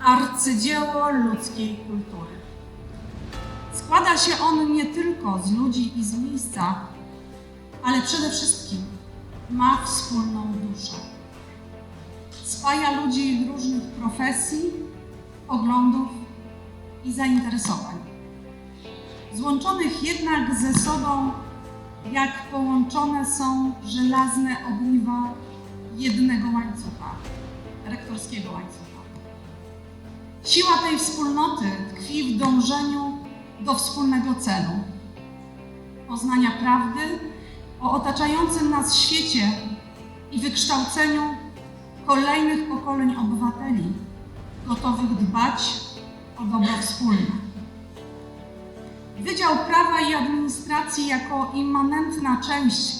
arcydzieło ludzkiej kultury. Składa się on nie tylko z ludzi i z miejsca, ale przede wszystkim ma wspólną duszę. Spaja ludzi różnych profesji, poglądów i zainteresowań. Złączonych jednak ze sobą, jak połączone są żelazne ogniwa jednego łańcucha, rektorskiego łańcucha. Siła tej wspólnoty tkwi w dążeniu do wspólnego celu poznania prawdy o otaczającym nas świecie i wykształceniu kolejnych pokoleń obywateli gotowych dbać o dobro wspólne. Wydział Prawa i Administracji jako immanentna część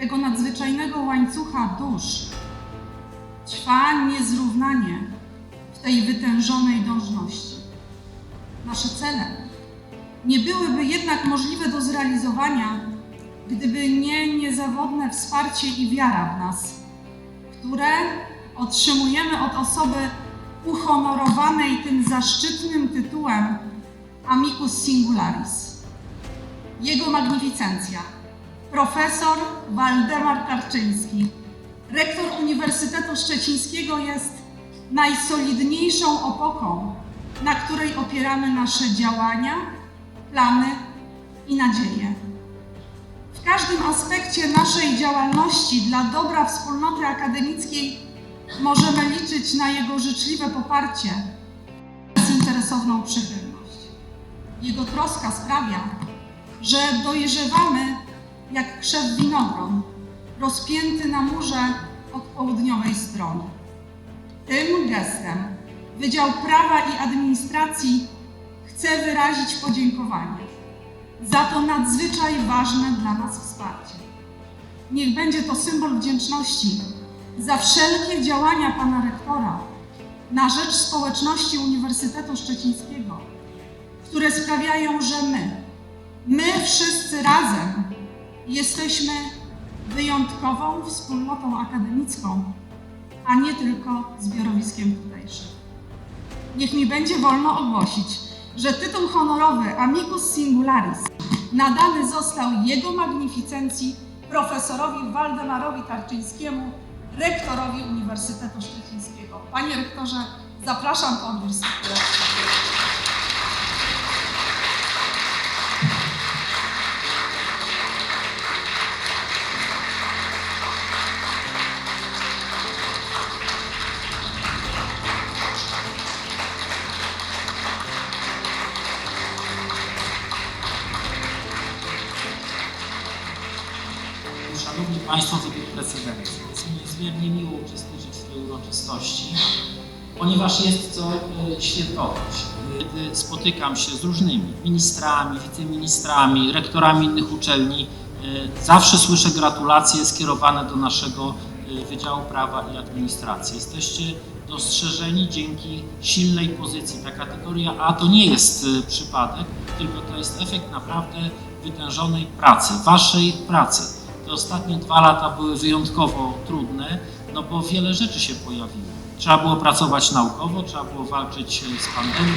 tego nadzwyczajnego łańcucha dusz trwa niezrównanie w tej wytężonej dążności. Nasze cele nie byłyby jednak możliwe do zrealizowania, gdyby nie niezawodne wsparcie i wiara w nas, które otrzymujemy od osoby uhonorowanej tym zaszczytnym tytułem Amicus Singularis. Jego magnificencja, profesor Waldemar Karczyński, rektor Uniwersytetu Szczecińskiego jest najsolidniejszą opoką, na której opieramy nasze działania, plany i nadzieje. W każdym aspekcie naszej działalności dla dobra wspólnoty akademickiej możemy liczyć na jego życzliwe poparcie i zinteresowną przychylność. Jego troska sprawia, że dojrzewamy jak krzew winogron, rozpięty na murze od południowej strony. Tym gestem Wydział Prawa i Administracji chce wyrazić podziękowanie za to nadzwyczaj ważne dla nas wsparcie. Niech będzie to symbol wdzięczności za wszelkie działania pana rektora na rzecz społeczności Uniwersytetu Szczecińskiego, które sprawiają, że my, my wszyscy razem jesteśmy wyjątkową wspólnotą akademicką, a nie tylko zbiorowiskiem tutejszym. Niech mi będzie wolno ogłosić, że tytuł honorowy Amicus Singularis nadany został jego magnificencji profesorowi Waldemarowi Tarczyńskiemu, rektorowi Uniwersytetu Szczecińskiego. Panie rektorze, zapraszam po odbiór Szanowni Państwo, był precedens. Jest mi niezmiernie miło uczestniczyć w tej uroczystości, ponieważ jest to e, świętować. Kiedy spotykam się z różnymi ministrami, wiceministrami, rektorami innych uczelni, e, zawsze słyszę gratulacje skierowane do naszego e, Wydziału Prawa i Administracji. Jesteście dostrzeżeni dzięki silnej pozycji. Ta kategoria A to nie jest e, przypadek, tylko to jest efekt naprawdę wytężonej pracy, waszej pracy ostatnie dwa lata były wyjątkowo trudne, no bo wiele rzeczy się pojawiło. Trzeba było pracować naukowo, trzeba było walczyć z pandemią.